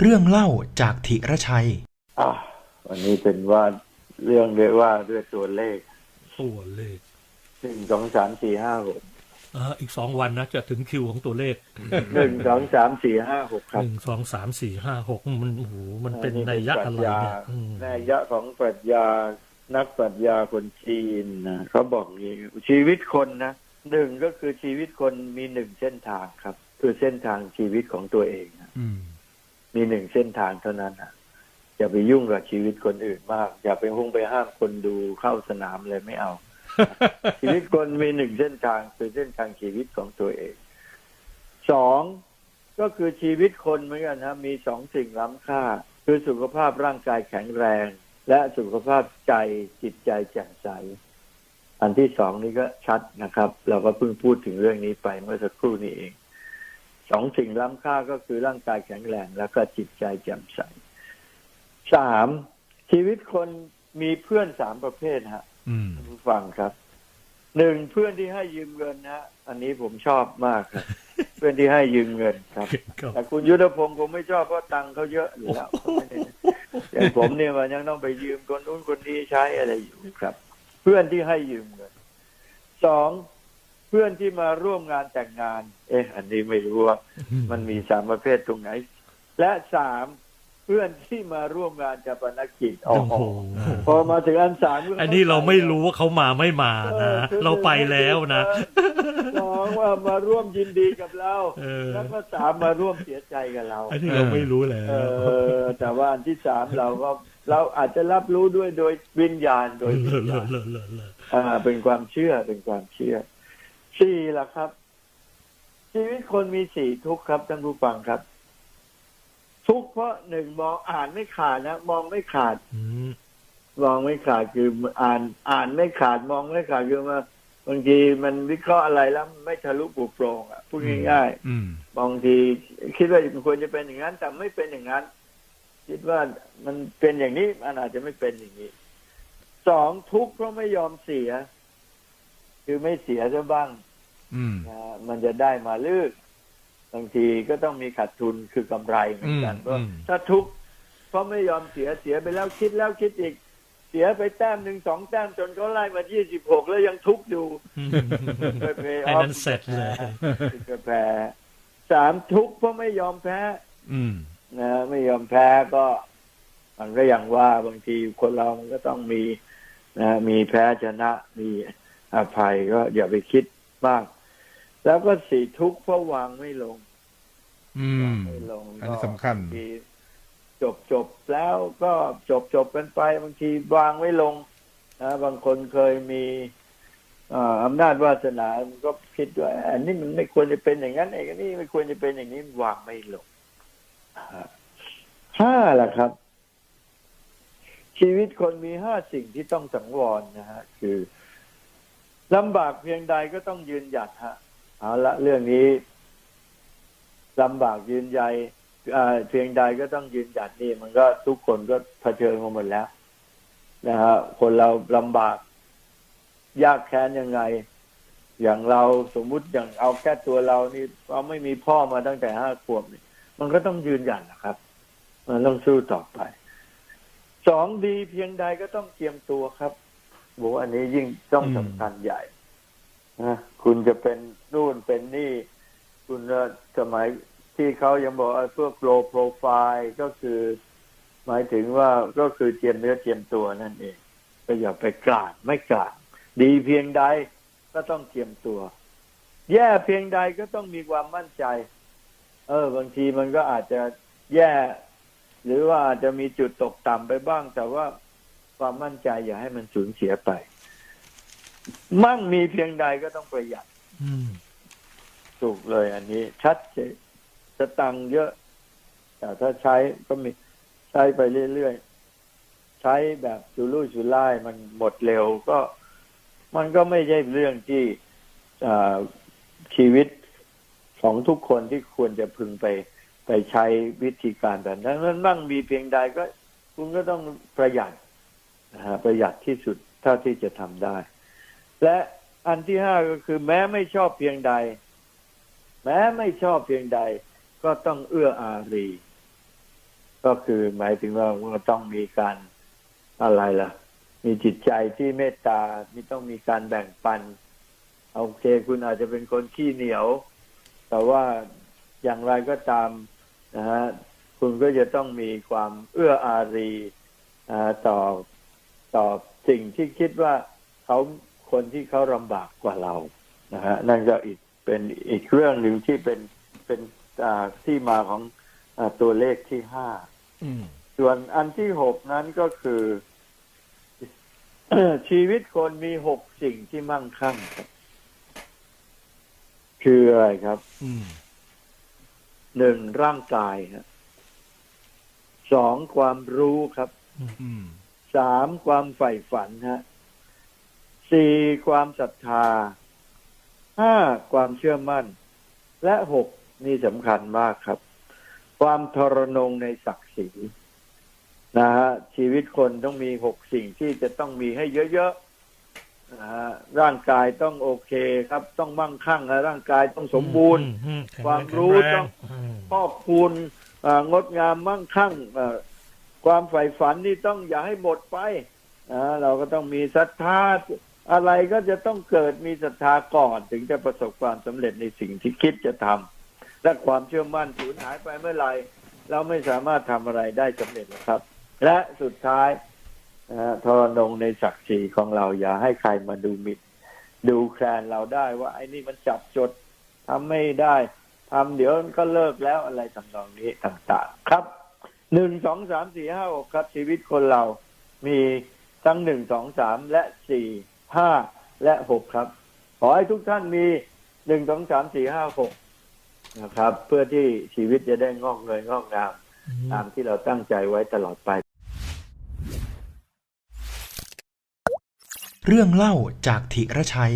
เรื่องเล่าจากธิรชัย อะวันนี้เป็นว่าเรื่องเรียกว่าด้วยตัวเลขตัวเลขหนึ่งสองสามสี่ห้าหกอ่าอีกสองวันนะจะถึงคิวของตัวเลขหนึ่งสองสามสี่ห้าหกครับหนึ่งสองสามสี่ห้าหกมันโอ้โหมันเป็นนัยยะอะไรเนี่ยอืมนัยยะของปรัชญานักปรัชญาคนจีนนะเขาบอกอย่างนี้ชีวิตคนนะหนึ่งก็คือชีวิตคนมีหนึ่งเส้นทางครับ คือเส้นทางชีวิตของตัวเองนะ อืม มีหนึ่งเส้นทางเท่านั้นนะอย่าไปยุ่งกับชีวิตคนอื่นมาก อย่าไปหุ้งไปห้ามคนดูเข้าสนามเลยไม่เอา ชีวิตคนมีหนึ่งเส้นทางคือเส้นทางชีวิตของตัวเองสองก็คือชีวิตคนเหมือนกันนะมีสองสิ่งล้ำค่า คือสุขภาพร่างกายแข็งแรง และสุขภาพใจจิตใจแจ่มใส อันที่สองนี้ก็ชัดนะครับ เราก็เพิ่งพูดถึงเรื่องนี้ไปเมื่อสักครู่นี้เอง สองสิ่งล้ำค่าก็คือร่างกายแข็งแรงแล้วก็จิตใจแจ่มใสสามชีวิตคนมีเพื่อนสามประเภทฮะอืมท่านผู้ฟังครับหนึ่งเพื่อนที่ให้ยืมเงินนะอันนี้ผมชอบมากครับ เพื่อนที่ให้ยืมเงินครับครับ แต่คุณยุทธพงศ์คงไม่ชอบเพราะตังค์เขาเยอะอยู่แล้วอย่างผมเนี่ยมันยังต้องไปยืมคนนู้นคนนี้ใช้อะไรอยู่ครับ เพื่อนที่ให้ยืมเงินสองเพื่อนที่มาร่วมงานแต่งงาน เอ๊ะ อันนี้ไม่รู้ว่ามันมีสามประเภทตรงไหน และสามเพื่อนที่มาร่วมงานจะปนกิจโอ้โหพอมาถึงอันสามอันนี้เราไม่รู้ว่าเขามาไม่มานะออคือเราไปแล้วนะสองว่ามาร่วมยินดีกับเราเออแล้วก็สามมาร่วมเสียใจกับเรา อันนี้เราไม่รู้แล้วเออแต่ว่าอันที่สามเราก็เราอาจจะรับรู้ด้วยโดยวิญญาณโดยเลวิอะญเลญาอะณเลอะเลอะเลอะอ่าเป็นความเชื่อเป็นความเชื่อ สี่ล่ะครับ ชีวิตคนมีสี่ทุกข์ครับท่านผู้ฟังครับ ทุกข์เพราะหนึ่งมองอ่านไม่ขาดนะมองไม่ขาดอืมมองไม่ขาดคืออ่าน อ่านไม่ขาดมองไม่ขาดคือว่าบางทีมันวิเคราะห์อะไรแล้วไม่ทะลุปลุกโปร่งอะพูดง่ายอืมๆบางทีคิดว่ามันควรจะเป็นอย่างนั้น แต่ไม่เป็นอย่างนั้น คิดว่ามันเป็นอย่างนี้มันอาจจะไม่เป็นอย่างนี้สองทุกข์เพราะไม่ยอมเสีย คือไม่เสียซะบ้างอืมนะฮะมันจะได้มาลึกบางทีก็ต้องมีขาดทุนคือกำไรเหมือนกันอืมเพราะอืมถ้าทุกข์เพราะไม่ยอมเสียเสียไปแล้วคิดแล้วคิดอีกเสียไปแต้มหนึ่งสองแต้มจนเขาไล่มายี่สิบหกแล้วยังทุกข์อยู่ไปเพย์อไอ้อฟนั้นเสร็จเลยก็แพ้สามทุกข์เพราะไม่ยอมแพ้ อืมนะไม่ยอมแพ้ก็ มันก็อย่างว่าบางทีคนเรามันก็ต้องมีนะมีแพ้ชนะมี อภัยก็อย่าไปคิดมาก แล้วก็สี่ทุกข์เพราะวางไม่ลง อืมไม่ลงอันนี้สำคัญบางทีจบจบแล้วก็จบจบกันไป บางทีวางไม่ลงนะบางคนเคยมีอ่าอำนาจวาสนามันก็คิดว่า อันนี้มันไม่ควรจะเป็นอย่างนั้นไอ้อันนี้ไม่ควรจะเป็นอย่างนี้วางไม่ลงอ่าห้าล่ะครับ ชีวิตคนมีห้าสิ่งที่ต้องสังวรนะฮะ คือ ลำบากเพียงใดก็ต้องยืนหยัดฮะเอาละเรื่องนี้ลำบากยืนใยอ่าเพียงใดก็ต้องยืนหยัดนี่ มันก็ทุกคนก็เผชิญมาหมดแล้วนะฮะคนเราลำบาก ยากแค้นยังไง อย่างเราสมมุติอย่างเอาแค่ตัวเรานี่เราไม่มีพ่อมาตั้งแต่ห้าขวบนี่มันก็ต้องยืนหยัดนะครับ มันต้องสู้ต่อไปสองดีเพียงใดก็ต้องเตรียมตัวครับ โหอันนี้ยิ่งต้องอืมสำคัญใหญ่นะคุณจะเป็นนู่นเป็นนี่ คุณเอ่อสมัยที่เขายังบอกว่าพวกโลโปรไฟล์ก็คือ หมายถึงว่าก็คือเตรียมเนื้อเตรียมตัวนั่นเองก็อย่าไปกลาดไม่กลาดดีเพียงใดก็ต้องเตรียมตัว แย่เพียงใดก็ต้องมีความมั่นใจ เออ บางทีมันก็อาจจะแย่ หรือว่าอาจจะมีจุดตกต่ำไปบ้าง แต่ว่า ความมั่นใจอย่าให้มันสูญเสียไป มั่งมีเพียงใดก็ต้องประหยัดอืมถูกเลยอันนี้ ชัดเจนสตังค์เยอะ แต่ถ้าใช้ก็มีใช้ไปเรื่อยๆ ใช้แบบสุรุ่ยสุร่ายมันหมดเร็วก็ มันก็ไม่ใช่เรื่องที่อ่าชีวิตของทุกคนที่ควรจะพึงไปไปใช้วิธีการแบบนั้นดังนั้นมั่งมีเพียงใดก็ คุณก็ต้องประหยัดนะฮะ ประหยัดที่สุดเท่าที่จะทำได้ และอันที่ห้าก็คือ แม้ไม่ชอบเพียงใด แม้ไม่ชอบเพียงใด ก็ต้องเอื้ออารี ก็คือหมายถึงว่าต้องมีการอะไรล่ะ มีจิตใจที่เมตตามีต้องมีการแบ่งปันโอเคคุณอาจจะเป็นคนขี้เหนียว แต่ว่าอย่างไรก็ตามนะฮะคุณก็จะต้องมีความเอื้ออารีต่อ ต่อสิ่งที่คิดว่าเขาคนที่เขาลำบากกว่าเรานะฮะนั่นก็อีกเป็นอีกเรื่องหนึ่งที่เป็นเป็นอ่าที่มาของอาตัวเลขที่ห้าอืมส่วนอันที่หกนั้นก็คือ ชีวิตคนมีหกสิ่งที่มั่งคั่งครับคืออะไรครับอืมหนึ่งร่างกายครับสองความรู้ครับอืม สามความใฝ่ฝันฮะสี่ความศรัทธาห้าความเชื่อมั่น และหกนี่สำคัญมากครับ ความทรนงในศักดิ์ศรีนะฮะชีวิตคนต้องมีหกสิ่งที่จะต้องมีให้เยอะๆนะฮะร่างกายต้องโอเคครับ ต้องมั่งคั่งและร่างกายต้องสมบูรณ์อือืแข็งแงความรู้แข็ต้องอืมพ่อคุณอ่างดงามมั่งคั่งอ่า ความใฝ่ฝันนี่ต้องอย่าให้หมดไปเราก็ต้องมีศรัทธาอะไรก็จะต้องเกิดมีศรัทธาก่อน ถึงจะประสบความสำเร็จในสิ่งที่คิดจะทำและความเชื่อมั่นสูญหายไปเมื่อไหร่เราไม่สามารถทำอะไรได้สำเร็จหรอกครับ และสุดท้ายทรนงในศักดิ์ศรีของเราอย่าให้ใครมาดูหมิดดูแคลนเราได้ว่าไอ้นี่มันจับจดทำไม่ได้ทำเดี๋ยวก็เลิกแล้วอะไรต่างๆนี้ต่าง ๆ ครับ หนึ่งสองสามสี่ห้าหกครับชีวิตคนเรามีทั้งหนึ่งสองสามและสี่ห้าและหกครับ ขอให้ทุกท่านมีหนึ่งสองสามสี่ห้าหกนะครับ เพื่อที่ชีวิตจะได้งอกเงยงอกงาม ตามที่เราตั้งใจไว้ตลอดไป เรื่องเล่าจากธิรชัย